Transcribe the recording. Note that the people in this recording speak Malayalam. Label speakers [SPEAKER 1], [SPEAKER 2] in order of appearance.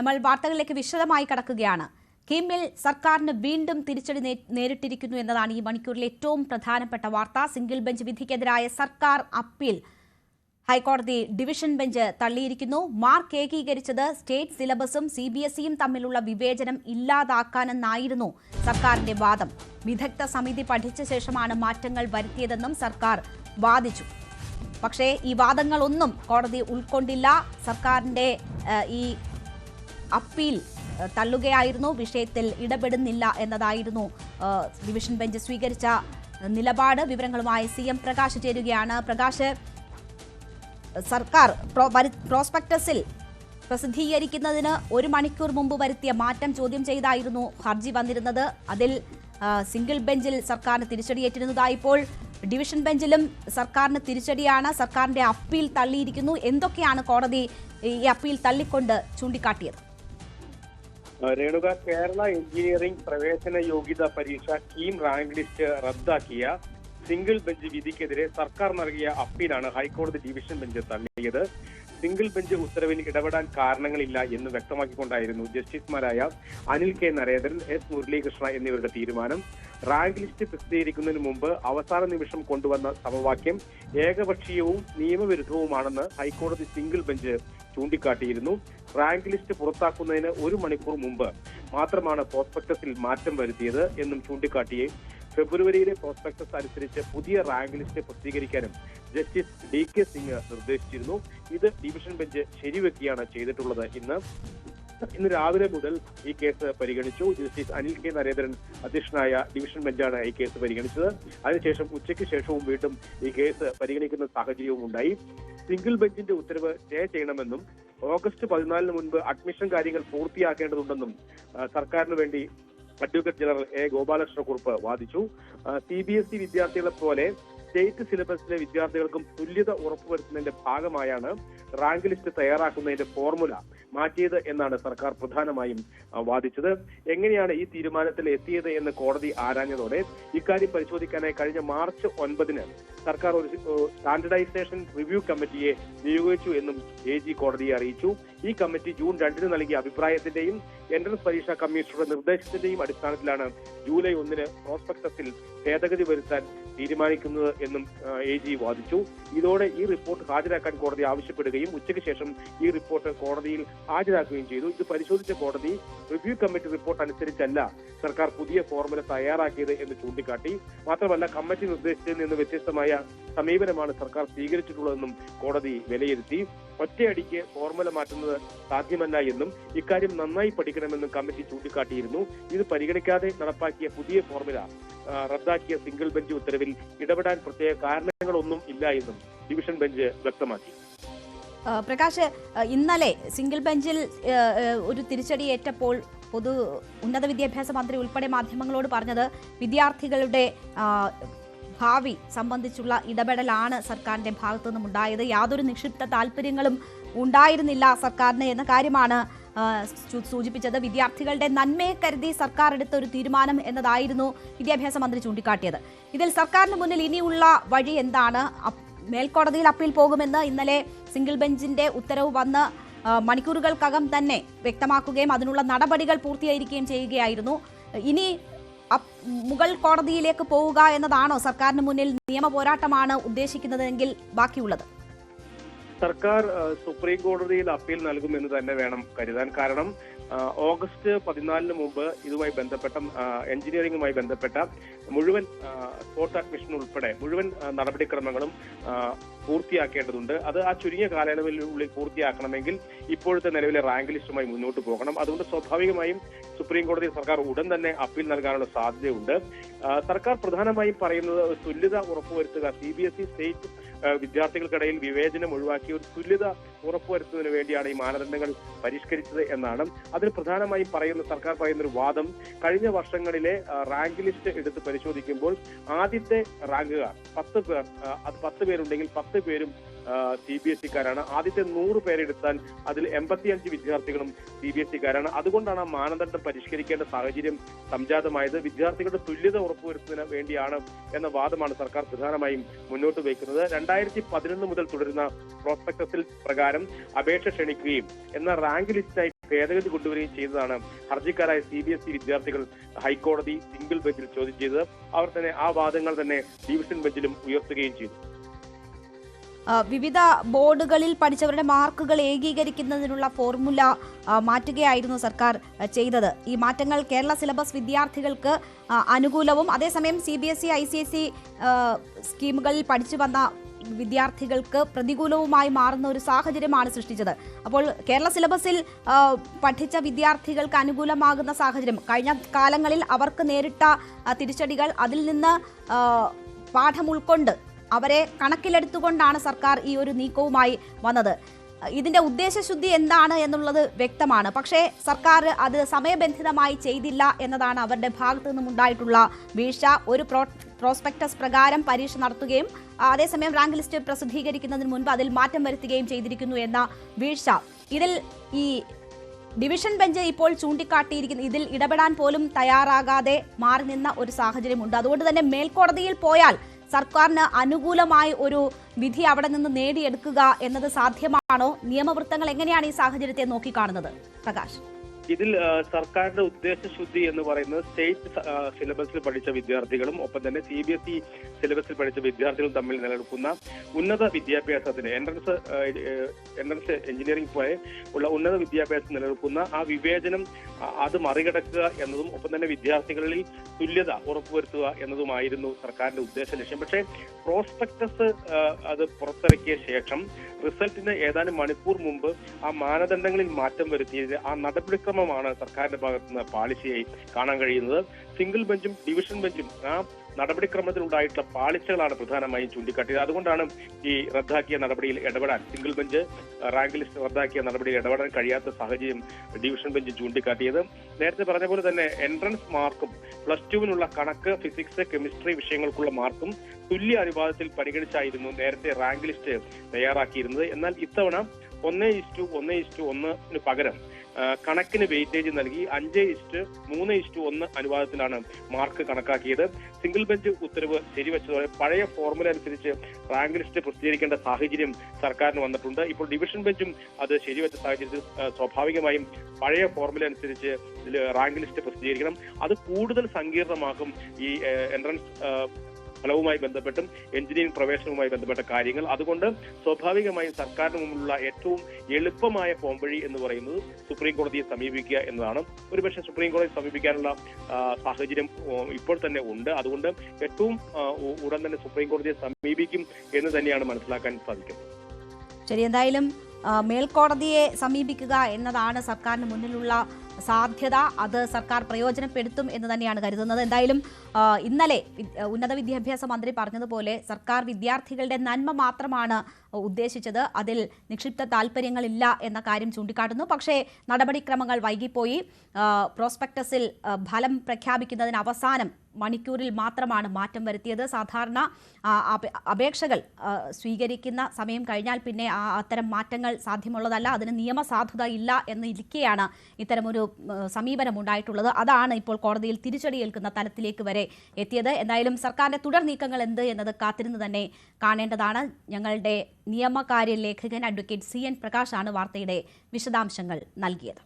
[SPEAKER 1] നമ്മൾ വാർത്തകളിലേക്ക് വിശദമായി കടക്കുകയാണ്. കിമ്മിൽ സർക്കാരിന് വീണ്ടും തിരിച്ചടി നേരിട്ടിരിക്കുന്നു എന്നതാണ് ഈ മണിക്കൂറിലെ ഏറ്റവും പ്രധാനപ്പെട്ട വാർത്ത. സിംഗിൾ ബെഞ്ച് വിധിക്കെതിരായ സർക്കാർ അപ്പീൽ. ഹൈക്കോടതി ഡിവിഷൻ ബെഞ്ച് തള്ളിയിരിക്കുന്നു. മാർക്ക് ഏകീകരിച്ചത് സ്റ്റേറ്റ് സിലബസും സി ബി എസ് ഇയും തമ്മിലുള്ള വിവേചനം ഇല്ലാതാക്കാനെന്നായിരുന്നു സർക്കാരിന്റെ വാദം. വിദഗ്ധ സമിതി പഠിച്ച ശേഷമാണ് മാറ്റങ്ങൾ വരുത്തിയതെന്നും സർക്കാർ വാദിച്ചു. പക്ഷേ ഈ വാദങ്ങളൊന്നും കോടതി ഉൾക്കൊണ്ടില്ല. സർക്കാരിന്റെ ഈ അപ്പീൽ തള്ളുകയായിരുന്നു. വിഷയത്തിൽ ഇടപെടുന്നില്ല എന്നതായിരുന്നു ഡിവിഷൻ ബെഞ്ച് സ്വീകരിച്ച നിലപാട്. വിവരങ്ങളുമായി സി എം പ്രകാശ് ചേരുകയാണ്. പ്രകാശ് സർക്കാർ പ്രോസ്പെക്ടസിൽ പ്രസിദ്ധീകരിക്കുന്നതിന് ഒരു മണിക്കൂർ മുമ്പ് വരുത്തിയ മാറ്റം ചോദ്യം ചെയ്തായിരുന്നു ഹർജി വന്നിരുന്നത്. അതിൽ സിംഗിൾ ബെഞ്ചിൽ സർക്കാരിന് തിരിച്ചടിയേറ്റിരുന്നതായി ഇപ്പോൾ ഡിവിഷൻ ബെഞ്ചിലും സർക്കാരിന് തിരിച്ചടിയാണ്. സർക്കാരിന്റെ അപ്പീൽ തള്ളിയിരിക്കുന്നു. എന്തൊക്കെയാണ് കോടതി ഈ അപ്പീൽ തള്ളിക്കൊണ്ട് ചൂണ്ടിക്കാട്ടിയത്?
[SPEAKER 2] രേണുക കേരള എഞ്ചിനീയറിംഗ് പ്രവേശന യോഗ്യത പരീക്ഷ കീം റാങ്ക് ലിസ്റ്റ് റദ്ദാക്കിയ സിംഗിൾ ബെഞ്ച് വിധിക്കെതിരെ സർക്കാർ നൽകിയ അപ്പീലാണ് ഹൈക്കോടതി ഡിവിഷൻ ബെഞ്ച് തള്ളിയത്. സിംഗിൾ ബെഞ്ച് ഉത്തരവിൽ ഇടപെടാൻ കാരണങ്ങളില്ല എന്ന് വ്യക്തമാക്കിക്കൊണ്ടായിരുന്നു ജസ്റ്റിസുമാരായ അനിൽ കെ നരേന്ദ്രൻ എസ് മുരളീകൃഷ്ണ എന്നിവരുടെ തീരുമാനം. റാങ്ക് ലിസ്റ്റ് പ്രസിദ്ധീകരിക്കുന്നതിന് മുമ്പ് അവസാന നിമിഷം കൊണ്ടുവന്ന സമവാക്യം ഏകപക്ഷീയവും നിയമവിരുദ്ധവുമാണെന്ന് ഹൈക്കോടതി സിംഗിൾ ബെഞ്ച് ചൂണ്ടിക്കാട്ടിയിരുന്നു. റാങ്ക് ലിസ്റ്റ് പുറത്താക്കുന്നതിന് ഒരു മണിക്കൂർ മുമ്പ് മാത്രമാണ് പ്രോസ്പെക്ടസിൽ മാറ്റം വരുത്തിയത് എന്നും ചൂണ്ടിക്കാട്ടിയെ ഫെബ്രുവരിയിലെ പ്രോസ്പെക്ടസ് അനുസരിച്ച് പുതിയ റാങ്ക് ലിസ്റ്റ് പ്രസിദ്ധീകരിക്കാനും ജസ്റ്റിസ് ഡി കെ സിംഗ് നിർദ്ദേശിച്ചിരുന്നു. ഇത് ഡിവിഷൻ ബെഞ്ച് ശരിവെക്കുകയാണ് ചെയ്തിട്ടുള്ളത് ഇന്ന്. ഇന്ന് രാവിലെ മുതൽ ഈ കേസ് പരിഗണിച്ചു. ജസ്റ്റിസ് അനിൽ കെ നരേന്ദ്രൻ അധ്യക്ഷനായ ഡിവിഷൻ ബെഞ്ചാണ് ഈ കേസ് പരിഗണിച്ചത്. അതിനുശേഷം ഉച്ചയ്ക്ക് ശേഷവും വീണ്ടും ഈ കേസ് പരിഗണിക്കുന്ന സാഹചര്യവും ഉണ്ടായി സിംഗിൾ ബെഞ്ചിന്റെ ഉത്തരവ് സ്റ്റേ ചെയ്യണമെന്നും ഓഗസ്റ്റ് പതിനാലിന് മുൻപ് അഡ്മിഷൻ കാര്യങ്ങൾ പൂർത്തിയാക്കേണ്ടതുണ്ടെന്നും സർക്കാരിന് വേണ്ടി advocate general A Gopalakrishna Kurup വാദിച്ചു. സി ബി എസ് ഇ വിദ്യാർത്ഥികളെ പോലെ സ്റ്റേറ്റ് സിലബസിലെ വിദ്യാർത്ഥികൾക്കും തുല്യത ഉറപ്പുവരുത്തുന്നതിന്റെ ഭാഗമായാണ് റാങ്ക് ലിസ്റ്റ് തയ്യാറാക്കുന്നതിന്റെ ഫോർമുല മാറ്റിയത് എന്നാണ് സർക്കാർ പ്രധാനമായും വാദിച്ചത്. എങ്ങനെയാണ് ഈ തീരുമാനത്തിൽ എത്തിയത് എന്ന് കോടതി ആരാഞ്ഞതോടെ ഇക്കാര്യം പരിശോധിക്കാനായി കഴിഞ്ഞ മാർച്ച് ഒൻപതിന് സർക്കാർ ഒരു സ്റ്റാൻഡർഡൈസേഷൻ റിവ്യൂ കമ്മിറ്റിയെ നിയോഗിച്ചു എന്നും എ കോടതിയെ അറിയിച്ചു. ഈ കമ്മിറ്റി ജൂൺ രണ്ടിന് നൽകിയ അഭിപ്രായത്തിന്റെയും എൻട്രൻസ് പരീക്ഷാ കമ്മീഷണറുടെ നിർദ്ദേശത്തിന്റെയും അടിസ്ഥാനത്തിലാണ് ജൂലൈ ഒന്നിന് പ്രോസ്പെക്ടസിൽ ഭേദഗതി വരുത്താൻ തീരുമാനിക്കുന്നത് എന്നും എ ജി വാദിച്ചു. ഇതോടെ ഈ റിപ്പോർട്ട് ഹാജരാക്കാൻ കോടതി ആവശ്യപ്പെടുകയും ഉച്ചയ്ക്ക് ശേഷം ഈ റിപ്പോർട്ട് കോടതിയിൽ ഹാജരാക്കുകയും ചെയ്തു. ഇത് പരിശോധിച്ച കോടതി റിവ്യൂ കമ്മിറ്റി റിപ്പോർട്ട് അനുസരിച്ചല്ല സർക്കാർ പുതിയ ഫോർമുല തയ്യാറാക്കിയത് എന്ന് ചൂണ്ടിക്കാട്ടി. മാത്രമല്ല കമ്മിറ്റി നിർദ്ദേശത്തിൽ നിന്ന് വ്യത്യസ്തമായ സമീപനമാണ് സർക്കാർ സ്വീകരിച്ചിട്ടുള്ളതെന്നും കോടതി വിലയിരുത്തി. ഒറ്റയടിക്ക് ഫോർമുല മാറ്റുന്നത് സാധ്യമല്ല എന്നും ഇക്കാര്യം നന്നായി പഠിക്കണമെന്നും കമ്മിറ്റി ചൂണ്ടിക്കാട്ടിയിരുന്നു. ഇത് പരിഗണിക്കാതെ നടപ്പാക്കിയ പുതിയ ഫോർമുല റദ്ദാക്കിയ സിംഗിൾ ബെഞ്ച് ഉത്തരവിൽ ഇടപെടാൻ പ്രത്യേക കാരണങ്ങളൊന്നും ഇല്ല എന്നും ഡിവിഷൻ ബെഞ്ച് വ്യക്തമാക്കി.
[SPEAKER 1] പ്രകാശ് ഇന്നലെ സിംഗിൾ ബെഞ്ചിൽ ഒരു തിരിച്ചടി ഏറ്റപ്പോൾ പൊതു ഉന്നത വിദ്യാഭ്യാസ മന്ത്രി ഉൾപ്പെടെ മാധ്യമങ്ങളോട് പറഞ്ഞത് വിദ്യാർത്ഥികളുടെ ഭാവി സംബന്ധിച്ചുള്ള ഇടപെടലാണ് സർക്കാരിന്റെ ഭാഗത്തു നിന്നും ഉണ്ടായത്. യാതൊരു നിക്ഷിപ്ത താല്പര്യങ്ങളും ഉണ്ടായിരുന്നില്ല സർക്കാരിന് എന്ന കാര്യമാണ് സൂചിപ്പിച്ചത്. വിദ്യാർത്ഥികളുടെ നന്മയെ കരുതി സർക്കാർ എടുത്ത ഒരു തീരുമാനം എന്നതായിരുന്നു വിദ്യാഭ്യാസ മന്ത്രി ചൂണ്ടിക്കാട്ടിയത്. ഇതിൽ സർക്കാരിന് മുന്നിൽ ഇനിയുള്ള വഴി എന്താണ്? മേൽക്കോടതിയിൽ അപ്പീൽ പോകുമെന്ന് ഇന്നലെ സിംഗിൾ ബെഞ്ചിന്റെ ഉത്തരവ് വന്ന് മണിക്കൂറുകൾക്കകം തന്നെ വ്യക്തമാക്കുകയും അതിനുള്ള നടപടികൾ പൂർത്തിയായിരിക്കുകയും ചെയ്യുകയായിരുന്നു. ഇനി മുകൾ കോടതിയിലേക്ക് പോവുക എന്നതാണോ സർക്കാരിന് മുന്നിൽ നിയമ പോരാട്ടമാണ് ഉദ്ദേശിക്കുന്നതെങ്കിൽ ബാക്കിയുള്ളത്?
[SPEAKER 2] സർക്കാർ സുപ്രീം കോടതിയിൽ അപ്പീൽ നൽകുമെന്ന് തന്നെ വേണം കരുതാൻ. കാരണം ഓഗസ്റ്റ് പതിനാലിന് മുമ്പ് ഇതുമായി ബന്ധപ്പെട്ട എഞ്ചിനീയറിംഗുമായി ബന്ധപ്പെട്ട മുഴുവൻ സ്പോർട്സ് അഡ്മിഷൻ ഉൾപ്പെടെ മുഴുവൻ നടപടിക്രമങ്ങളും പൂർത്തിയാക്കേണ്ടതുണ്ട്. അത് ആ ചുരുങ്ങിയ കാലയളവിനുള്ളിൽ പൂർത്തിയാക്കണമെങ്കിൽ ഇപ്പോഴത്തെ നിലവിലെ റാങ്ക് ലിസ്റ്റുമായി മുന്നോട്ട് പോകണം. അതുകൊണ്ട് സ്വാഭാവികമായും സുപ്രീം കോടതി സർക്കാർ ഉടൻ തന്നെ അപ്പീൽ നൽകാനുള്ള സാധ്യതയുണ്ട്. സർക്കാർ പ്രധാനമായും പറയുന്നത് തുല്യത ഉറപ്പുവരുത്തുക C B S E state വിദ്യാർത്ഥികൾക്കിടയിൽ വിവേചനം ഒഴിവാക്കി ഒരു തുല്യത ഉറപ്പുവരുത്തുന്നതിന് വേണ്ടിയാണ് ഈ മാനദണ്ഡങ്ങൾ പരിഷ്കരിച്ചത് എന്നാണ്. അതിൽ പ്രധാനമായും പറയുന്ന സർക്കാർ പറയുന്ന ഒരു വാദം കഴിഞ്ഞ വർഷങ്ങളിലെ റാങ്ക് ലിസ്റ്റ് എടുത്ത് പരിശോധിക്കുമ്പോൾ ആദ്യത്തെ റാങ്കുകാർ പത്ത് പേർ അത് പത്ത് പേരുണ്ടെങ്കിൽ പത്ത് പേരും സി ബി എസ് ഇക്കാരാണ്. ആദ്യത്തെ നൂറ് പേരെടുത്താൽ അതിൽ എൺപത്തിയഞ്ച് വിദ്യാർത്ഥികളും സി ബി എസ് ഇക്കാരാണ്. അതുകൊണ്ടാണ് ആ മാനദണ്ഡം പരിഷ്കരിക്കേണ്ട സാഹചര്യം സംജാതമായത്. വിദ്യാർത്ഥികളുടെ തുല്യത ഉറപ്പുവരുത്തുന്നതിന് വേണ്ടിയാണ് എന്ന വാദമാണ് സർക്കാർ പ്രധാനമായും മുന്നോട്ട് വയ്ക്കുന്നത്. രണ്ടായിരത്തി പതിനൊന്ന് മുതൽ തുടരുന്ന പ്രോസ്പെക്ടസിൽ പ്രകാരം അപേക്ഷ ക്ഷണിക്കുകയും എന്ന റാങ്ക് ലിസ്റ്റായി ഭേദഗതി കൊണ്ടുവരികയും ചെയ്തതാണ് ഹർജിക്കാരായ സി ബി എസ് ഇ വിദ്യാർത്ഥികൾ ഹൈക്കോടതി സിംഗിൾ ബെഞ്ചിൽ ചോദ്യം ചെയ്തത്. അവർ തന്നെ ആ വാദങ്ങൾ തന്നെ ഡിവിഷൻ ബെഞ്ചിലും ഉയർത്തുകയും ചെയ്തു.
[SPEAKER 1] വിവിധ ബോർഡുകളിൽ പഠിച്ചവരുടെ മാർക്കുകൾ ഏകീകരിക്കുന്നതിനുള്ള ഫോർമുല മാറ്റുകയായിരുന്നു സർക്കാർ ചെയ്തത്. ഈ മാറ്റങ്ങൾ കേരള സിലബസ് വിദ്യാർത്ഥികൾക്ക് അനുകൂലവും അതേസമയം C B S E I C S E സ്കീമുകളിൽ പഠിച്ചു വന്ന വിദ്യാർത്ഥികൾക്ക് പ്രതികൂലവുമായി മാറുന്ന ഒരു സാഹചര്യമാണ് സൃഷ്ടിച്ചത്. അപ്പോൾ കേരള സിലബസിൽ പഠിച്ച വിദ്യാർത്ഥികൾക്ക് അനുകൂലമാകുന്ന സാഹചര്യം. കഴിഞ്ഞ കാലങ്ങളിൽ അവർക്ക് നേരിട്ട തിരിച്ചടികൾ അതിൽ നിന്ന് പാഠം ഉൾക്കൊണ്ട് അവരെ കണക്കിലെടുത്തുകൊണ്ടാണ് സർക്കാർ ഈ ഒരു നീക്കവുമായി വന്നത്. ഇതിന്റെ ഉദ്ദേശശുദ്ധി എന്താണ് എന്നുള്ളത് വ്യക്തമാണ്. പക്ഷേ സർക്കാർ അത് സമയബന്ധിതമായി ചെയ്തില്ല എന്നതാണ് അവരുടെ ഭാഗത്തു നിന്നും ഉണ്ടായിട്ടുള്ള വീഴ്ച. ഒരു പ്രോ പ്രോസ്പെക്ടസ് പ്രകാരം പരീക്ഷ നടത്തുകയും അതേസമയം റാങ്ക് ലിസ്റ്റ് പ്രസിദ്ധീകരിക്കുന്നതിന് മുൻപ് അതിൽ മാറ്റം വരുത്തുകയും ചെയ്തിരിക്കുന്നു എന്ന വീഴ്ച. ഇതിൽ ഈ ഡിവിഷൻ ബെഞ്ച് ഇപ്പോൾ ചൂണ്ടിക്കാട്ടിയിരിക്കുന്ന. ഇതിൽ ഇടപെടാൻ പോലും തയ്യാറാകാതെ മാറി നിന്ന ഒരു സാഹചര്യമുണ്ട്. അതുകൊണ്ട് തന്നെ മേൽക്കോടതിയിൽ പോയാൽ സർക്കാരിന് അനുകൂലമായി ഒരു വിധി അവിടെ നിന്ന് നേടിയെടുക്കുക എന്നത് സാധ്യമാണോ നിയമവൃത്തങ്ങൾ എങ്ങനെയാണ് ഈ സാഹചര്യത്തെ നോക്കിക്കാണുന്നത്? പ്രകാശ്.
[SPEAKER 2] ഇതിൽ സർക്കാരിന്റെ ഉദ്ദേശശുദ്ധി എന്ന് പറയുന്നത് സ്റ്റേറ്റ് സിലബസിൽ പഠിച്ച വിദ്യാർത്ഥികളും ഒപ്പം തന്നെ സി ബി എസ് ഇ സിലബസിൽ പഠിച്ച വിദ്യാർത്ഥികളും തമ്മിൽ നിലനിൽക്കുന്ന ഉന്നത വിദ്യാഭ്യാസത്തിന് എൻട്രൻസ് എൻട്രൻസ് എഞ്ചിനീയറിംഗ് പോലെ ഉള്ള ഉന്നത വിദ്യാഭ്യാസം നിലനിൽക്കുന്ന ആ വിവേചനം അത് മറികടക്കുക എന്നതും ഒപ്പം തന്നെ വിദ്യാർത്ഥികളിൽ തുല്യത ഉറപ്പുവരുത്തുക എന്നതുമായിരുന്നു സർക്കാരിന്റെ ഉദ്ദേശ ലക്ഷ്യം. പക്ഷേ പ്രോസ്പെക്ടസ് അത് പുറത്തിറക്കിയ ശേഷം റിസൾട്ടിന് ഏതാനും മണിക്കൂർ മുമ്പ് ആ മാനദണ്ഡങ്ങളിൽ മാറ്റം വരുത്തിയത് ആ നടപടിക്രമമാണ് സർക്കാരിന്റെ ഭാഗത്തുനിന്ന് പാളിച്ചയായി കാണാൻ കഴിയുന്നത്. സിംഗിൾ ബെഞ്ചും ഡിവിഷൻ ബെഞ്ചും ആ നടപടിക്രമത്തിലുണ്ടായിട്ടുള്ള പാളിച്ചകളാണ് പ്രധാനമായും ചൂണ്ടിക്കാട്ടിയത്. അതുകൊണ്ടാണ് ഈ റദ്ദാക്കിയ നടപടിയിൽ ഇടപെടാൻ സിംഗിൾ ബെഞ്ച് റാങ്ക് ലിസ്റ്റ് റദ്ദാക്കിയ നടപടിയിൽ ഇടപെടാൻ കഴിയാത്ത സാഹചര്യം ഡിവിഷൻ ബെഞ്ച് ചൂണ്ടിക്കാട്ടിയത്. നേരത്തെ പറഞ്ഞ പോലെ തന്നെ എൻട്രൻസ് മാർക്കും പ്ലസ് ടുവിനുള്ള കണക്ക് ഫിസിക്സ് കെമിസ്ട്രി വിഷയങ്ങൾക്കുള്ള മാർക്കും തുല്യ അനുപാതത്തിൽ പരിഗണിച്ചായിരുന്നു നേരത്തെ റാങ്ക് ലിസ്റ്റ് തയ്യാറാക്കിയിരുന്നത്. എന്നാൽ ഇത്തവണ ഒന്ന് ഇസ്റ്റു ഒന്ന് ഇസ്റ്റു ഒന്നിന് പകരം കണക്കിന് വെയിറ്റേജ് നൽകി അഞ്ച് ഇസ്റ്റ് മൂന്ന് ഇസ്റ്റു ഒന്ന് അനുപാതത്തിലാണ് മാർക്ക് കണക്കാക്കിയത്. സിംഗിൾ ബെഞ്ച് ഉത്തരവ് ശരിവച്ചതോടെ പഴയ ഫോർമുല അനുസരിച്ച് റാങ്ക് ലിസ്റ്റ് പ്രസിദ്ധീകരിക്കേണ്ട സാഹചര്യം സർക്കാരിന് വന്നിട്ടുണ്ട്. ഇപ്പോൾ ഡിവിഷൻ ബെഞ്ചും അത് ശരിവച്ച സാഹചര്യത്തിൽ സ്വാഭാവികമായും പഴയ ഫോർമുല അനുസരിച്ച് റാങ്ക് ലിസ്റ്റ് പ്രസിദ്ധീകരിക്കണം. അത് കൂടുതൽ സങ്കീർണമാക്കും ഈ എൻട്രൻസ് ഫലവുമായി ബന്ധപ്പെട്ടും എഞ്ചിനീയറിംഗ് പ്രവേശനവുമായി ബന്ധപ്പെട്ട കാര്യങ്ങൾ. അതുകൊണ്ട് സ്വാഭാവികമായും സർക്കാരിന് മുമ്പിലുള്ള ഏറ്റവും എളുപ്പമായ പോംവഴി എന്ന് പറയുന്നത് സുപ്രീം കോടതിയെ സമീപിക്കുക എന്നതാണ്. ഒരുപക്ഷെ സുപ്രീം കോടതിയെ സമീപിക്കാനുള്ള സാഹചര്യം ഇപ്പോൾ തന്നെ ഉണ്ട്. അതുകൊണ്ട് ഏറ്റവും ഉടൻ തന്നെ സുപ്രീം കോടതിയെ സമീപിക്കും എന്ന് തന്നെയാണ് മനസ്സിലാക്കാൻ സാധിക്കുന്നത്.
[SPEAKER 1] ശരി എന്തായാലും മേൽക്കോടതിയെ സമീപിക്കുക എന്നതാണ് സർക്കാരിന് മുന്നിലുള്ള സാധ്യത അത് സർക്കാർ പ്രയോജനപ്പെടുത്തും എന്ന് തന്നെയാണ് കരുതുന്നത്. എന്തായാലും ഇന്നലെ ഉന്നത വിദ്യാഭ്യാസ മന്ത്രി പറഞ്ഞതുപോലെ സർക്കാർ വിദ്യാർത്ഥികളുടെ നന്മ മാത്രമാണ് ഉദ്ദേശിച്ചത്. അതിൽ നിക്ഷിപ്ത താല്പര്യങ്ങളില്ല എന്ന കാര്യം ചൂണ്ടിക്കാട്ടുന്നു. പക്ഷേ നടപടിക്രമങ്ങൾ വൈകിപ്പോയി. പ്രോസ്പെക്ടസിൽ ഫലം പ്രഖ്യാപിക്കുന്നതിന് അവസാനം മണിക്കൂറിൽ മാത്രമാണ് മാറ്റം വരുത്തിയത്. സാധാരണ അപേക്ഷകൾ സ്വീകരിക്കുന്ന സമയം കഴിഞ്ഞാൽ പിന്നെ ആ അത്തരം മാറ്റങ്ങൾ സാധ്യമുള്ളതല്ല. അതിന് നിയമസാധുത ഇല്ല എന്ന് ഇരിക്കെയാണ് ഇത്തരമൊരു സമീപനം ഉണ്ടായിട്ടുള്ളത്. അതാണ് ഇപ്പോൾ കോടതിയിൽ തിരിച്ചടിയേൽക്കുന്ന തലത്തിലേക്ക് വരെ എത്തിയത്. എന്തായാലും സർക്കാരിന്റെ തുടർ നീക്കങ്ങൾ എന്ത് എന്നത് കാത്തിരുന്ന് തന്നെ കാണേണ്ടതാണ്. ഞങ്ങളുടെ നിയമകാര്യ ലേഖകൻ അഡ്വക്കേറ്റ് സി എൻ പ്രകാശാണ് വാർത്തയുടെ വിശദാംശങ്ങൾ നൽകിയത്.